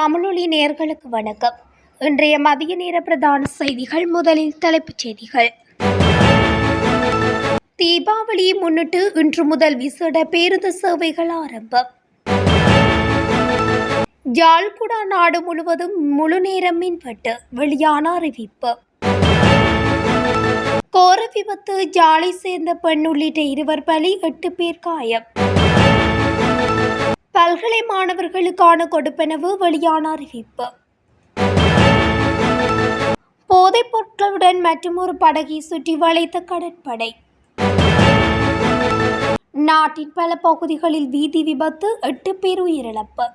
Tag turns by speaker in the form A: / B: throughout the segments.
A: தமிழொலி நேர்களுக்கு வணக்கம். இன்றைய மதிய நேர பிரதான செய்திகள் முதலில் தலைப்புச் செய்திகள். தீபாவளியை முன்னிட்டு இன்று முதல் விசேட பேருந்து சேவைகள் ஆரம்பம். ஜால்குடா நாடு முழுவதும் முழு நேரம் மின்வெட்டு வெளியான அறிவிப்பு. கோர விபத்து ஜாலை சேர்ந்த பெண் உள்ளிட்ட இருவர் பலி எட்டு பேர் காயம். பல்கலை மாணவர்களுக்கான கொடுப்பனவு வெளியான அறிவிப்பு. போதைப் பொருட்களுடன் மற்றும் ஒரு படகை சுற்றி வளைத்த கடற்படை. நாட்டின் பல பகுதிகளில் வீதி விபத்து எட்டு பேர் உயிரிழப்பு.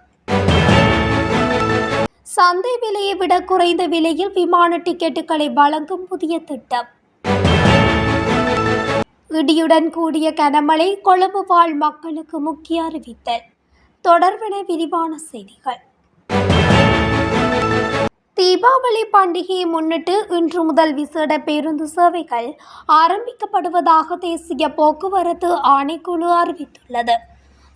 A: சந்தை விலையை விட குறைந்த விலையில் விமான டிக்கெட்டுகளை வழங்கும் புதிய திட்டம். இடியுடன் கூடிய கனமழை கொழும்பு வாழ் மக்களுக்கு முக்கிய அறிவித்தல். தொடர்பென விரிவான செய்திகள். தீபாவளி பண்டிகையை முன்னிட்டு இன்று முதல் விசேட பேருந்து சேவைகள் ஆரம்பிக்கப்படுவதாக தேசிய போக்குவரத்து ஆணைக்குழு அறிவித்துள்ளது.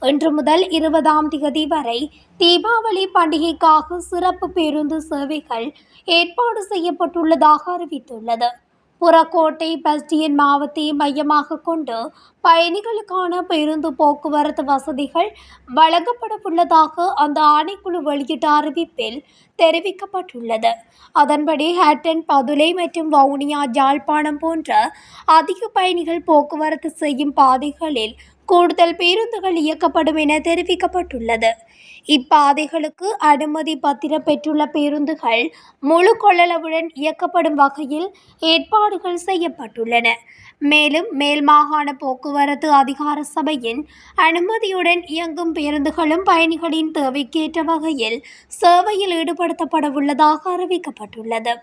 A: இன்று முதல் இருபதாம் தேதி வரை தீபாவளி பண்டிகைக்காக சிறப்பு பேருந்து சேவைகள் ஏற்பாடு செய்யப்பட்டுள்ளதாக அறிவித்துள்ளது. புறக்கோட்டை பஸ்டியன் மாவட்டத்தை மையமாக கொண்டு பயணிகளுக்கான பேருந்து போக்குவரத்து வசதிகள் வழங்கப்படவுள்ளதாக அந்த ஆணைக்குழு வெளியிட்ட அறிவிப்பில் தெரிவிக்கப்பட்டுள்ளது. அதன்படி ஹேட்டன் பதுளை மற்றும் வவுனியா ஜாழ்ப்பாணம் போன்ற அதிக பயணிகள் போக்குவரத்து செய்யும் பாதைகளில் கூடுதல் பேருந்துகள் இயக்கப்படும் என தெரிவிக்கப்பட்டுள்ளது. இப்பாதைகளுக்கு அனுமதி பத்திரம் பெற்றுள்ள பேருந்துகள் முழு கொள்ளளவுடன் இயக்கப்படும் வகையில் ஏற்பாடுகள் செய்யப்பட்டுள்ளன. மேலும் மேல் மாகாண போக்குவரத்து அதிகார சபையின் அனுமதியுடன் இயங்கும் பேருந்துகளும் பயணிகளின் தேவைக்கேற்ற வகையில் சேவையில் ஈடுபடுத்தப்பட உள்ளதாக அறிவிக்கப்பட்டுள்ளது.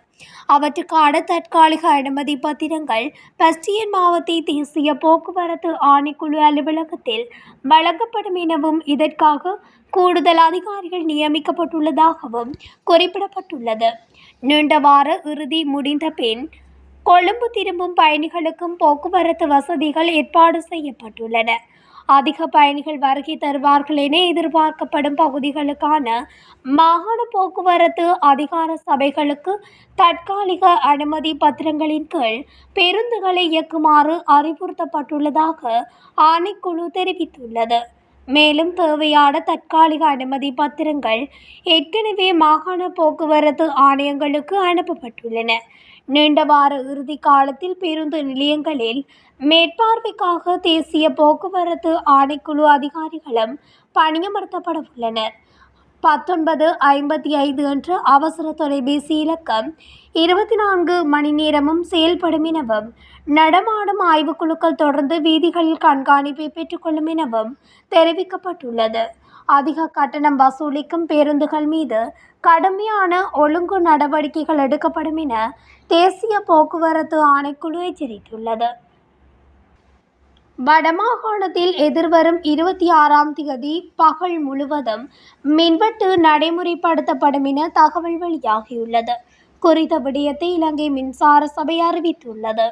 A: அவற்றுக்கான தற்காலிக அனுமதி பத்திரங்கள் பஸ்டியன் மாவட்ட தேசிய போக்குவரத்து ஆணைக்குழு அலுவலகத்தில் வழங்கப்படும் எனவும் இதற்காக கூடுதல் அதிகாரிகள் நியமிக்கப்பட்டுள்ளதாகவும் குறிப்பிடப்பட்டுள்ளது. நீண்ட வார இறுதி முடிந்த பின் கொழும்பு திரும்பும் பயணிகளுக்கும் போக்குவரத்து வசதிகள் ஏற்பாடு செய்யப்பட்டுள்ளன. அதிக பயணிகள் வருகை தருவார்கள் என எதிர்பார்க்கப்படும் பகுதிகளுக்கான மாகாண போக்குவரத்து அதிகார சபைகளுக்கு தற்காலிக அனுமதி பத்திரங்களின் கீழ் பேருந்துகளை இயக்குமாறு அறிவுறுத்தப்பட்டுள்ளதாக ஆணைக்குழு தெரிவித்துள்ளது. மேலும் தேவையான தற்காலிக அனுமதி பத்திரங்கள் ஏற்கனவே மாகாண போக்குவரத்து ஆணையங்களுக்கு அனுப்பப்பட்டுள்ளன. நீண்ட வார இறுதி காலத்தில் பேருந்து நிலையங்களில் மேற்பார்வைக்காக தேசிய போக்குவரத்து ஆணைக்குழு அதிகாரிகளும் பணியமர்த்தப்பட உள்ளனர். பத்தொன்பது ஐம்பத்தி ஐந்து என்ற அவசர தொலைபேசி இலக்கம் இருபத்தி நான்கு மணி நேரமும் செயல்படும் எனவும் நடமாடும் ஆய்வுக்குழுக்கள் தொடர்ந்து வீதிகளில் கண்காணிப்பை பெற்றுக்கொள்ளும் எனவும் தெரிவிக்கப்பட்டுள்ளது. அதிக கட்டணம் வசூலிக்கும் பேருந்துகள் மீது கடுமையான ஒழுங்கு நடவடிக்கைகள் எடுக்கப்படும் என தேசிய போக்குவரத்து ஆணைக்குழு எச்சரித்துள்ளது. வடமாகாணத்தில் எதிர்வரும் இருபத்தி ஆறாம் தேதி பகல் முழுவதும் மின்வெட்டு நடைமுறைப்படுத்தப்படும் என தகவல் வெளியாகியுள்ளது. குறித்த விடயத்தை இலங்கை மின்சார சபை அறிவித்துள்ளது.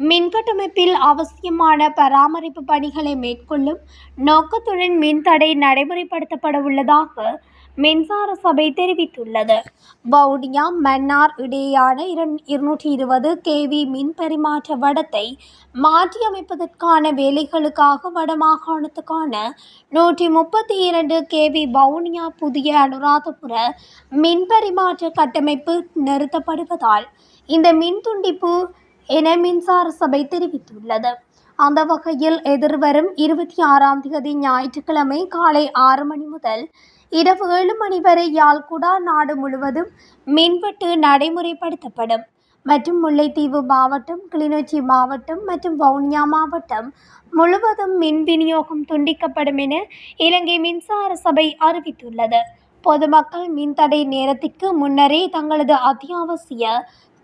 A: மின்கட்டமைப்பில் அவசியமான பராமரிப்பு பணிகளை மேற்கொள்ளும் நோக்கத்துடன் மின்தடை நடைமுறைப்படுத்தப்பட உள்ளதாக மின்சார சபை தெரிவித்துள்ளது. வவுனியா மன்னார் இடையேயான இருநூற்றி இருபது கேவி மின் பரிமாற்ற வடத்தை மாற்றியமைப்பதற்கான வேலைகளுக்காக வடமாகாணத்துக்கான நூற்றி முப்பத்தி இரண்டு கேவி வவுனியா புதிய அனுராதபுர மின் பரிமாற்ற கட்டமைப்பு நிறுத்தப்படுவதால் இந்த மின் துண்டிப்பு என மின்சார சபை தெரிவித்துள்ளது. அந்த வகையில் எதிர்வரும் இருபத்தி ஆறாம் தேதி ஞாயிற்றுக்கிழமை காலை ஆறு மணி முதல் இரவு ஏழு மணி வரை யாழ்குடா நாடு முழுவதும் மின்வெட்டு நடைமுறைப்படுத்தப்படும். மற்றும் முல்லைத்தீவு மாவட்டம் கிளிநொச்சி மாவட்டம் மற்றும் வவுனியா மாவட்டம் முழுவதும் மின் விநியோகம் துண்டிக்கப்படும் என இலங்கை மின்சார சபை அறிவித்துள்ளது. பொதுமக்கள் மின்தடை நேரத்திற்கு முன்னரே தங்களது அத்தியாவசிய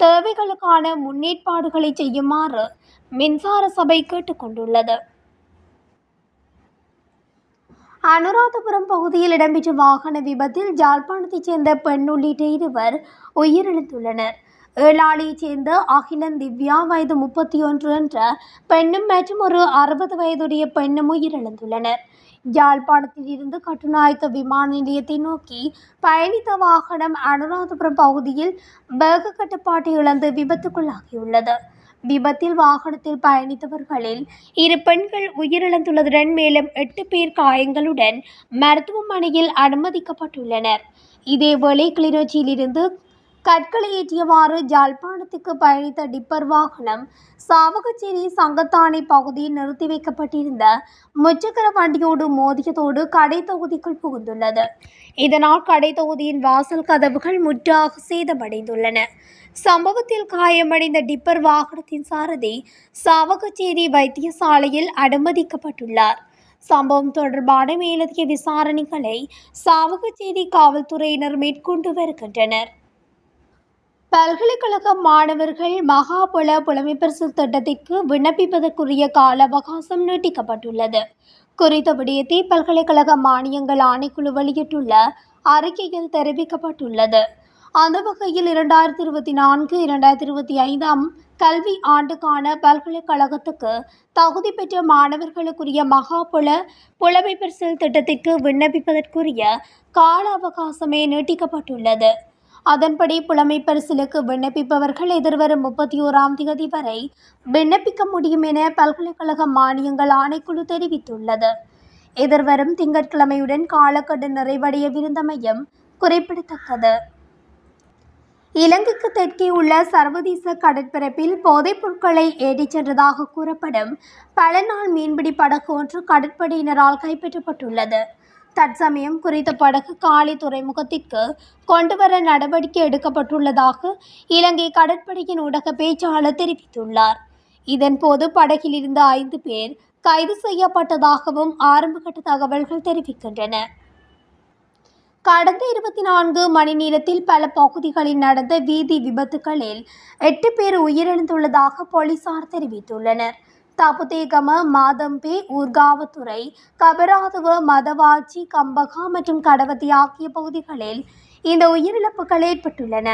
A: தேவைகளுக்கான முன்னேற்பாடுகளை செய்யுமாறு மின்சார சபை கேட்டுக்கொண்டுள்ளது. அனுராதபுரம் பகுதியில் இடம்பெற்ற வாகன விபத்தில் ஜாழ்ப்பாணத்தைச் சேர்ந்த பெண் உள்ளிட்ட இருவர் உயிரிழந்துள்ளனர். ஏழாளியைச் சேர்ந்த அகிலன் திவ்யா வயது முப்பத்தி ஒன்று என்ற பெண்ணும் மற்றும் ஒரு அறுபது வயதுடைய பெண்ணும் உயிரிழந்துள்ளனர். யாழ்ப்பாணத்தில் இருந்து கட்டுநாயக்க விமான நிலையத்தை நோக்கி பயணித்த வாகனம் அனுராதபுரம் பகுதியில் வேக கட்டுப்பாட்டை இழந்து விபத்துக்குள்ளாகியுள்ளது. விபத்தில் வாகனத்தில் பயணித்தவர்களில் இரு பெண்கள் உயிரிழந்துள்ளதுடன் மேலும் எட்டு பேர் காயங்களுடன் மருத்துவமனையில் அனுமதிக்கப்பட்டுள்ளனர். இதேவேளை கிளிநொச்சியிலிருந்து கற்களை ஏற்றியவாறு ஜாழ்ப்பாணத்துக்கு பயணித்த டிப்பர் வாகனம் சாவகச்சேரி சங்கத்தானை பகுதியில் நிறுத்தி வைக்கப்பட்டிருந்த முச்சக்கர வண்டியோடு மோதியதோடு கடை தொகுதிக்குள் புகுந்துள்ளது. இதனால் கடை தொகுதியின் வாசல் கதவுகள் முற்றாக சேதமடைந்துள்ளன. சம்பவத்தில் காயமடைந்த டிப்பர் வாகனத்தின் சாரதி சாவகச்சேரி வைத்தியசாலையில் அனுமதிக்கப்பட்டுள்ளார். சம்பவம் தொடர்பான மேலதிக விசாரணைகளை சாவகச்சேரி காவல்துறையினர் மேற்கொண்டு வருகின்றனர். பல்கலைக்கழக மாணவர்கள் மகாபல புலமைப்பரிசு திட்டத்திற்கு விண்ணப்பிப்பதற்குரிய கால அவகாசம் நீட்டிக்கப்பட்டுள்ளது. குறித்த விடயத்தை பல்கலைக்கழக மானியங்கள் ஆணைக்குழு வெளியிட்டுள்ள அறிக்கையில் தெரிவிக்கப்பட்டுள்ளது. அந்த வகையில் இரண்டாயிரத்தி இருபத்தி நான்கு இரண்டாயிரத்தி இருபத்தி ஐந்தாம் கல்வி ஆண்டுக்கான பல்கலைக்கழகத்துக்கு தகுதி பெற்ற மாணவர்களுக்குரிய மகாபுல புலமைப்பரிசில் திட்டத்திற்கு விண்ணப்பிப்பதற்குரிய கால அவகாசமே நீட்டிக்கப்பட்டுள்ளது. அதன்படி புலமை பரிசிலுக்கு விண்ணப்பிப்பவர்கள் எதிர்வரும் முப்பத்தி ஓராம் தேதி வரை விண்ணப்பிக்க முடியும் என பல்கலைக்கழக மானியங்கள் ஆணைக்குழு தெரிவித்துள்ளது. எதிர்வரும் திங்கட்கிழமையுடன் காலக்கெடு நிறைவடையவிருந்தமையும் குறிப்பிடத்தக்கது. இலங்கைக்கு தெற்கே உள்ள சர்வதேச கடற்பரப்பில் போதைப் பொருட்களை ஏற்றிச் சென்றதாக கூறப்படும் பல நாள் மீன்பிடி படகு ஒன்று கடற்படையினரால் கைப்பற்றப்பட்டுள்ளது. தற்சமயம் குறித்த படகு காலி துறைமுகத்திற்கு கொண்டுவர நடவடிக்கை எடுக்கப்பட்டுள்ளதாக இலங்கை கடற்படையின் ஊடக பேச்சாளர் தெரிவித்துள்ளார். இதன்போது படகில் இருந்த ஐந்து பேர் கைது செய்யப்பட்டதாகவும் ஆரம்பகட்ட தகவல்கள் தெரிவிக்கின்றன. கடந்த இருபத்தி நான்கு மணி நேரத்தில் பல பகுதிகளில் நடந்த வீதி விபத்துகளில் எட்டு பேர் உயிரிழந்துள்ளதாக போலீசார் தெரிவித்துள்ளனர். தபுதேகம மாதம்பி ஊர்காவத்துறை கபராதுவ மதவாச்சி கம்பகா மற்றும் கடவதி ஆகிய பகுதிகளில் இந்த உயிரிழப்புகள் ஏற்பட்டுள்ளன.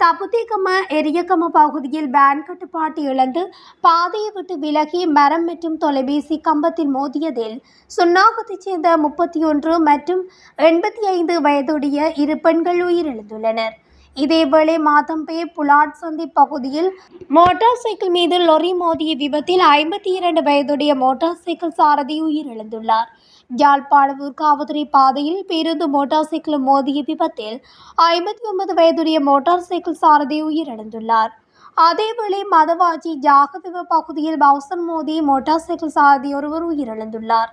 A: தபுதேகம எரியக்கம பகுதியில் வேன் கட்டுப்பாட்டு இழந்து பாதையை விட்டு விலகி மரம் மற்றும் தொலைபேசி கம்பத்தில் மோதியதில் சுன்னாகத்தைச் சேர்ந்த முப்பத்தி ஒன்று மற்றும் எண்பத்தி ஐந்து வயதுடைய இரு பெண்கள் உயிரிழந்துள்ளனர். இதேவேளை மாதம்பே புலாட் சந்தி பகுதியில் மோட்டார் சைக்கிள் மீது லொரி மோதிய விபத்தில் ஐம்பத்தி இரண்டு வயதுடைய மோட்டார் சைக்கிள் சாரதி உயிரிழந்துள்ளார். யாழ்ப்பாணம் ஊர்காவதுறை பாதையில் பேருந்து மோட்டார் சைக்கிள் மோதிய விபத்தில் ஐம்பத்தி ஒன்பது வயதுடைய மோட்டார் சைக்கிள் சாரதி உயிரிழந்துள்ளார். அதேவேளை மதவாஜி ஜாகவிவ பகுதியில் பவுசன் மோதி மோட்டார் சைக்கிள் சாரதி ஒருவர் உயிரிழந்துள்ளார்.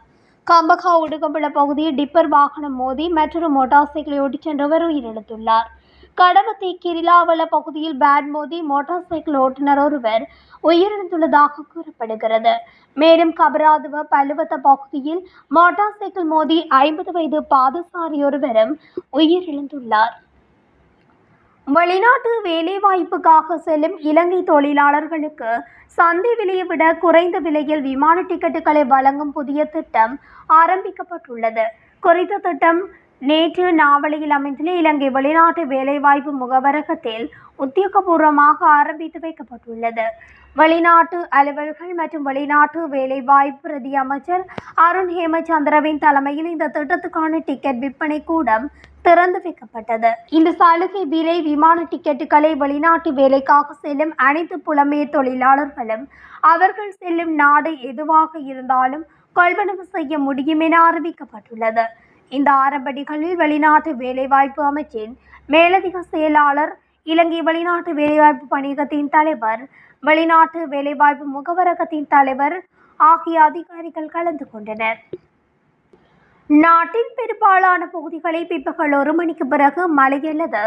A: கம்பகா உடுகம்புல பகுதியில் டிப்பர் வாகனம் மோதி மற்றொரு மோட்டார் சைக்கிளை ஓட்டிச் சென்றவர் உயிரிழந்துள்ளார். கடவத்தி கிரிலாவல பகுதியில் பேட் மோதி மோட்டார் சைக்கிள் ஓட்டுநர் ஒருவர் உயிரிழந்துள்ளதாக கூறப்படுகிறது. மேலும் கபராதுவ பலுவத்த பகுதியில் மோட்டார் சைக்கிள் மோதி ஐம்பது வயது பாதசாரி ஒருவரும் உயிரிழந்துள்ளார். வெளிநாட்டு வேலைவாய்ப்புக்காக செல்லும் இலங்கை தொழிலாளர்களுக்கு சந்தை விலையை விட குறைந்த விலையில் விமான டிக்கெட்டுகளை வழங்கும் புதிய திட்டம் ஆரம்பிக்கப்பட்டுள்ளது. குறித்த திட்டம் நேற்று நாவலியில் அமைந்துள்ள இலங்கை வெளிநாட்டு வேலைவாய்ப்பு முகவரகத்தில் உத்தியோகபூர்வமாக ஆரம்பித்து வைக்கப்பட்டுள்ளது. வெளிநாட்டு அலுவல்கள் மற்றும் வெளிநாட்டு வேலைவாய்ப்பு பிரதி அமைச்சர் அருண் ஹேமச்சந்திரவின் தலைமையில் இந்த திட்டத்துக்கான டிக்கெட் விற்பனை கூடம் திறந்து வைக்கப்பட்டது. இந்த சலுகை விலை விமான டிக்கெட்டுகளை வெளிநாட்டு வேலைக்காக செல்லும் அனைத்து புலம்பெயர் தொழிலாளர்களும் அவர்கள் செல்லும் நாடு எதுவாக இருந்தாலும் கொள்வனவு செய்ய முடியும் என அறிவிக்கப்பட்டுள்ளது. இந்த ஆரம்ப நிகழ்வில் வெளிநாட்டு வேலைவாய்ப்பு அமைச்சின் மேலதிக செயலாளர் இலங்கை வெளிநாட்டு வேலைவாய்ப்பு பணியகத்தின் தலைவர் வெளிநாட்டு வேலைவாய்ப்பு முகவரகத்தின் தலைவர் ஆகிய அதிகாரிகள் கலந்து கொண்டனர். நாட்டின் பெரும்பாலான பகுதிகளில் பிற்பகல் ஒரு மணிக்கு பிறகு மழை அல்லது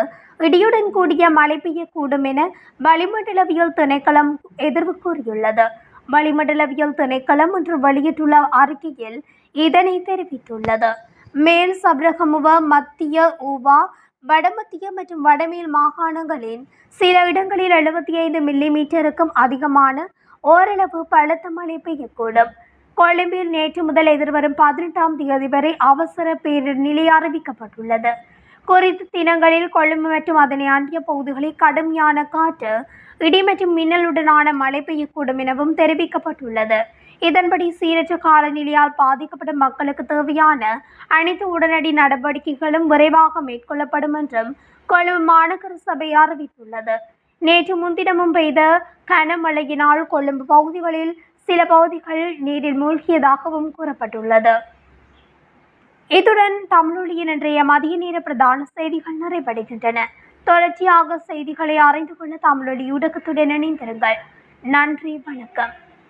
A: இடியுடன் கூடிய மழை பெய்யக்கூடும் என வளிமண்டலவியல் திணைக்களம் எதிர்வு கூறியுள்ளது. வளிமண்டலவியல் திணைக்களம் இன்று வெளியிட்டுள்ள அறிக்கையில் இதனை தெரிவித்துள்ளது. மேல் சபரகமுவ மத்திய ஊவா வடமத்திய மற்றும் வடமேல் மாகாணங்களின் சில இடங்களில் எழுபத்தி ஐந்து மில்லி மீட்டருக்கும் அதிகமான ஓரளவு பலத்த மழை பெய்யக்கூடும். கொழும்பில் நேற்று முதல் எதிர்வரும் பதினெட்டாம் தேதி வரை அவசர பேரிடர் நிலை அறிவிக்கப்பட்டுள்ளது. குறித்த தினங்களில் கொழும்பு மற்றும் அதனை அண்டிய பகுதிகளில் கடுமையான காற்று இடி மற்றும் மின்னலுடனான மழை பெய்யக்கூடும் எனவும் தெரிவிக்கப்பட்டுள்ளது. இதன்படி சீரற்ற காலநிலையால் பாதிக்கப்படும் மக்களுக்கு தேவையான அனைத்து உடனடி நடவடிக்கைகளும் விரைவாக மேற்கொள்ளப்படும் என்றும் கொழும்பு மாநகர சபை அறிவித்துள்ளது. நேற்று முன்தினமும் பெய்த கனமழையினால் கொழும்பு பகுதிகளில் சில பகுதிகள் நீரில் மூழ்கியதாகவும் கூறப்பட்டுள்ளது. இத்துடன் தமிழொலியின் இன்றைய மதிய நேர பிரதான செய்திகள் நிறைவடைகின்றன. தொடர்ச்சியாக செய்திகளை அறிந்து கொள்ள தமிழொலி ஊடகத்துடன் இணைந்திருங்கள். நன்றி வணக்கம்.